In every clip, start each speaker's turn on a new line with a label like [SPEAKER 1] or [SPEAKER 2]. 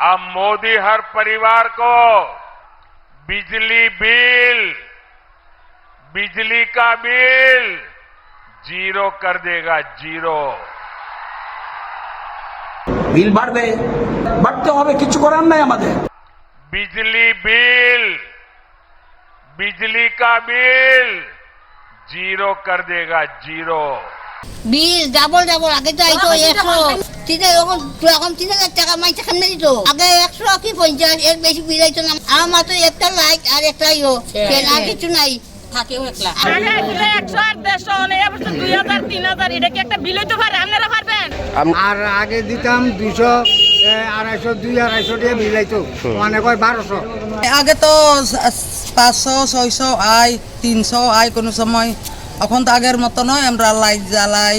[SPEAKER 1] अब मोदी हर परिवार को बिजली बिल बिजली का बिल ज़ीरो कर देगा ज़ीरो।
[SPEAKER 2] बिल भर दे बढ़ते हो कि
[SPEAKER 1] बिजली बिल बिजली का बिल ज़ीरो कर देगा ज़ीरो।
[SPEAKER 3] बिल डबल डबल आगे तो हाँ, आई तो, तो- ये চিন্তা এখন এখন তিন হাজার টাকা মাইটা কেমনে তো আগে একশো কি পঞ্চাশ এর বেশি বিলাই তো না। আমার মাত্র একটা লাইট আর একটা ইয়ো। আর কিছু নাই।
[SPEAKER 4] একশো আর দেড়শো দুই হাজার তিন হাজার একটা বিলাইতে
[SPEAKER 5] আর আগে দিতাম দুশো আড়াইশো দুই আড়াইশো দিয়ে মিলাইতো মানে কয় বারোশো।
[SPEAKER 6] আগে তো পাঁচশো ছয়শো আয় তিনশো আয় কোনো সময়। এখন তো আগের মতো নয় আমরা লাইট জ্বালাই।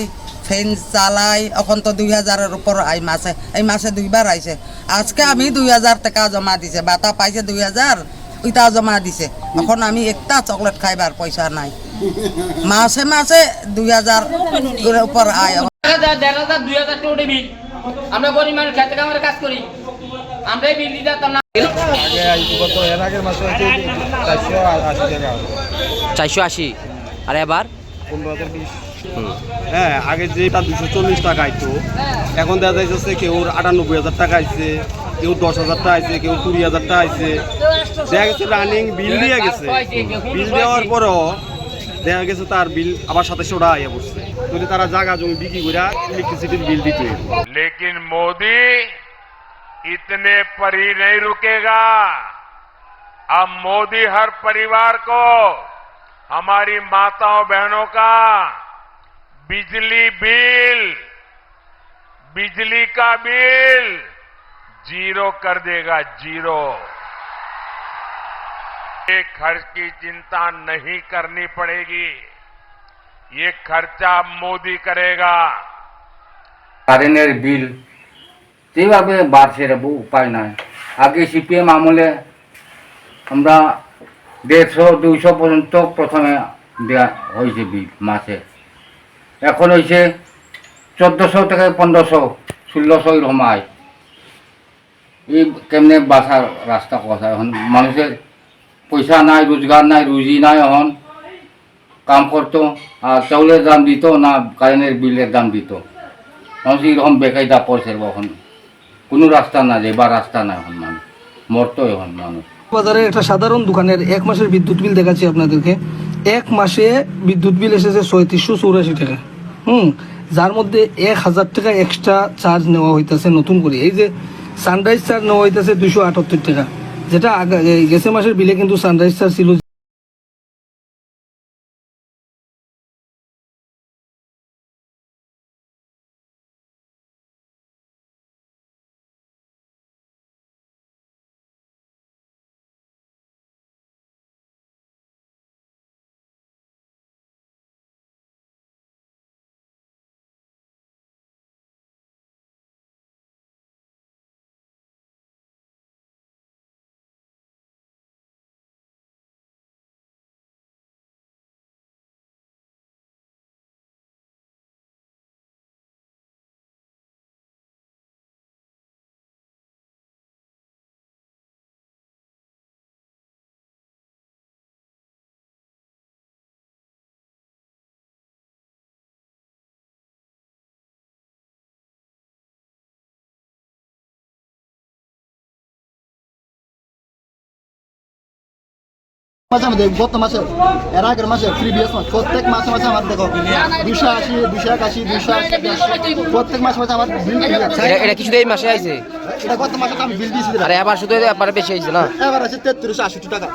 [SPEAKER 6] ফ্যান চালাই এখন তো দুই হাজারের উপর আই মাসে এই মাসে দুইবার আইছে। আজকে আমি দুই হাজার টাকা জমা দিছে বাতা পাইছে দুই হাজার ওইটা জমা দিছে। এখন আমি একটা চকলেট খাইবার পয়সা নাই। মাসে মাসে দুই হাজার উপর আয়।
[SPEAKER 7] হাজার দেড় হাজার দুই হাজার বিল। আমরা গরিব মানুষ খেতে কামারে কাজ করি। আমরা বিল দিতে না।
[SPEAKER 8] চারশো আশি আর এবার?
[SPEAKER 9] হ্যাঁ আগে যেটা দুশো চল্লিশ টাকা আইতো এখন দেখা যাইতেছে কেউ আটানব্বই হাজার টাকা আইছে কেউ দশ হাজার টাকা আইছে কেউ কুড়ি হাজার টাকা আইছে দেখা গেছে রানিং বিল দিয়ে গেছে বিল দেওয়ার পরও দেখা গেছে তার বিল আবার সাতাশশো টাকা আইয়া পড়ছে যদি তারা জায়গা জমি বিক্রি করে ইলেকট্রিসিটির বিল দিতে
[SPEAKER 1] लेकिन मोदी इतने पर ही नहीं रुकेगा अब मोदी हर परिवार को हमारी माताओं बहनों का बिजली बिल बिजली का बिल जीरो कर देगा जीरो ये खर्च की चिंता नहीं करनी पड़ेगी ये खर्चा मोदी करेगा
[SPEAKER 10] কারেন্টের বিল যেভাবে বাড়ছে রে বউ, উপায় নাই আগে সিপিএম আমলে আমরা দেড়শো দুইশো পর্যন্ত প্রথমে দেওয়া হয়েছে বিল মাসে এখন হয়েছে চোদ্দোশো থেকে পনেরোশো ষোলোশো এরকম আয় এই কেমনে বাসার রাস্তা কথা? এখন মানুষের পয়সা নাই রোজগার নাই রুজি নাই এখন। কাম করতো আর চাউলের দাম দিত না কারেন্টের বিলের দাম দিত। মানুষ এরকম বেকায়দা পড়ছে এখন। কোনো রাস্তা না বা রাস্তা নাই এখন মানুষ মরতো এখন মানুষ
[SPEAKER 11] বাজারের একটা সাধারণ দোকানের এক মাসের বিদ্যুৎ বিল দেখাচ্ছি আপনাদেরকে। এক মাসে বিদ্যুৎ বিল এসেছে ছয়ত্রিশশো চৌরাশি টাকা। হুম, যার মধ্যে এক হাজার টাকা এক্সট্রা চার্জ নেওয়া হইতেছে নতুন করে। এই যে সানরাইজ চার্জ নেওয়া হইতেছে দুশো আটাত্তর টাকা। যেটা আগে গেছে মাসের বিলে কিন্তু সানরাইজ চার্জ ছিল
[SPEAKER 5] মাসে আমাদের গত মাসে এর আগের মাসে প্রিভিয়াস মাস প্রত্যেক মাসে মাসে আমার দেখো দুশো আশি দুশো একাশি দুশো আশি প্রত্যেক মাসে মাসে আমার বিল
[SPEAKER 8] এটা এটা কিছু এই মাসে আইছে?
[SPEAKER 5] এটা গত মাসে তো আমি বিল দিয়েছি
[SPEAKER 8] আর আবার শুধু এবার বেশি আইছে না?
[SPEAKER 5] এবার আছে তেত্রিশশো আশি টাকা।